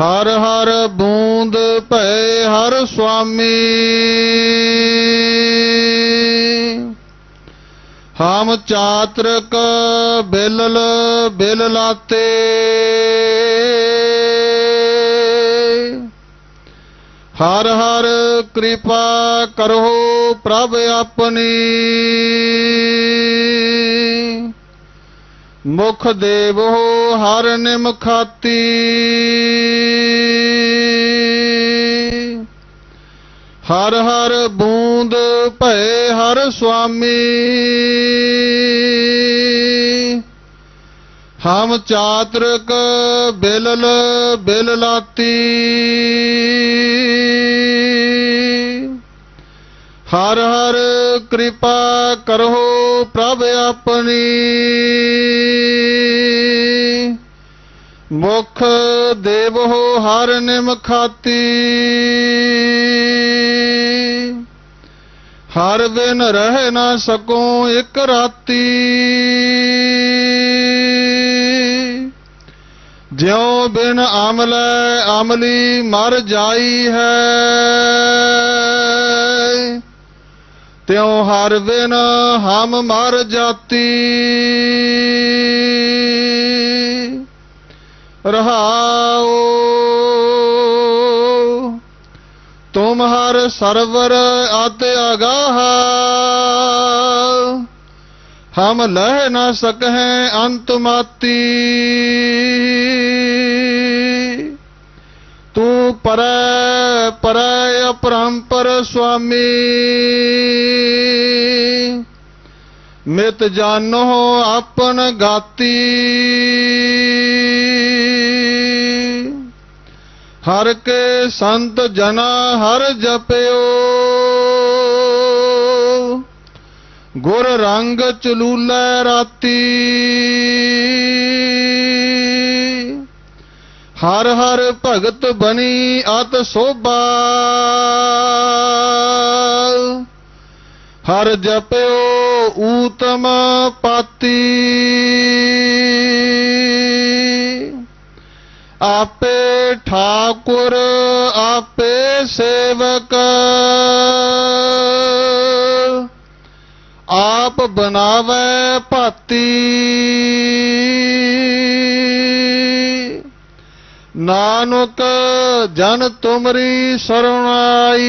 ਹਰ ਹਰ ਬੂੰਦ ਭੈ ਹਰ ਸੁਆਮੀ। ਹਮ ਚਾਤਰਕ ਬਿਲਲ ਬਿਲ ਲਾਤੇ ਹਰ ਹਰ ਕਿਰਪਾ ਕਰੋ ਪ੍ਰਭ ਆਪਣੀ। ਮੁਖ ਦੇਵੋ ਹਰ ਨਿਮਖਾਤੀ ਹਰ ਹਰ ਬੂੰਦ ਭੈ ਹਰ ਸੁਆਮੀ। ਹਮ ਚਾਤਰਕ ਬਿਲਲ ਬਿਲ ਲਾਤੀ ਹਰ ਹਰ ਕਿਰਪਾ ਕਰੋ ਪ੍ਰਭ ਆਪਣੀ। ਮੁਖ ਦੇਵੋ ਹਰ ਨਿਮਖਾਤੀ ਹਰ ਬਿਨ ਰਹਿ ਨਾ ਸਕੋ ਇੱਕ ਰਾਤੀ। ਜਿਉ ਬਿਨ ਅਮਲੈ ਅਮਲੀ ਮਰ ਜਾਈ ਹੈ। ਤਿਉ ਹਰ ਬਿਨ ਹਮ ਮਰ ਜਾਤੀ। ਰਹਾਉ ਤੁਮ ਹਰ ਸਰਵਰ ਅਤ ਅਗਾਹ। ਹਮ ਲਹਿ ਨਾ ਸਕਹਿ ਅੰਤ ਮਾਤੀ ਤੂੰ ਪਰੈ ਪਰੈ ਅਪਰੰਪਰ ਸੁਆਮੀ। ਮਿਤ ਜਾਨੋ ਆਪਨ ਗਾਤੀ। ਹਰ ਕੇ ਸੰਤ ਜਨਾ ਹਰ ਜਪਿਓ। ਗੁਰ ਰੰਗ ਚਲੂਲੇ ਰਾਤੀ। ਹਰ ਹਰ ਭਗਤ ਬਣੀ ਅਤ ਸੋਭਾ। ਹਰ ਜਪਿਓ ਊਤਮ ਪਾਤੀ। ਆਪੇ ਠਾਕੁਰ ਆਪੇ ਸੇਵਕ ਆਪ ਬਣਾਵੇ ਭਾਤੀ ਨਾਨਕ ਜਨ ਤੁਮਰੀ ਸਰਣਾਈ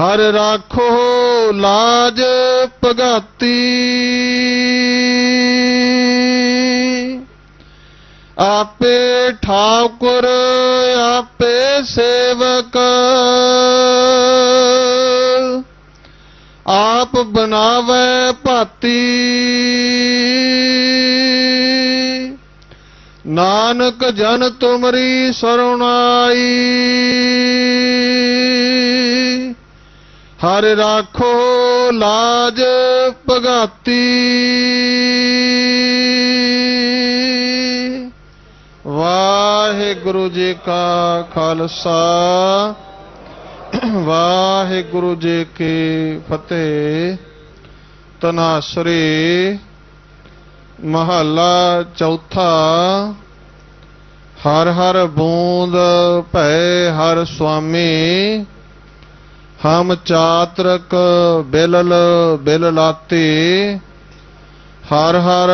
ਹਰ ਰਾਖੋ ਲਾਜ ਭਗਤੀ ਆਪੇ ਠਾਕੁਰ, ਆਪੇ ਸੇਵਕ। ਆਪ ਬਣਾਵੇ ਭਾਤੀ। ਨਾਨਕ ਜਨ ਤੁਮਰੀ ਸਰਣਾਈ ਹਰ ਰਾਖੋ ਲਾਜ ਭਗਾਤੀ। ਵਾਹਿਗੁਰੂ ਜੀ ਕਾ ਖਾਲਸਾ, ਵਾਹਿਗੁਰੂ ਜੀ ਕੀ ਫਤਿਹ। ਤਨਾਸਰੀ ਮਹੱਲਾ ਚੌਥਾ, ਹਰ ਹਰ ਬੂੰਦ ਭੈ ਹਰ ਸੁਆਮੀ, ਹਮ ਚਾਤਰਕ ਬਿਲਲ ਬਿਲ ਲਾਤੀ ਹਰ ਹਰ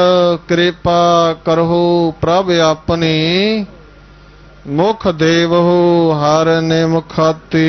ਕਿਰਪਾ ਕਰਹੁ ਪ੍ਰਭ ਆਪਣੀ। ਮੁਖ ਦੇਵਹੁ ਹਰ ਨਿਮਖਾਤੀ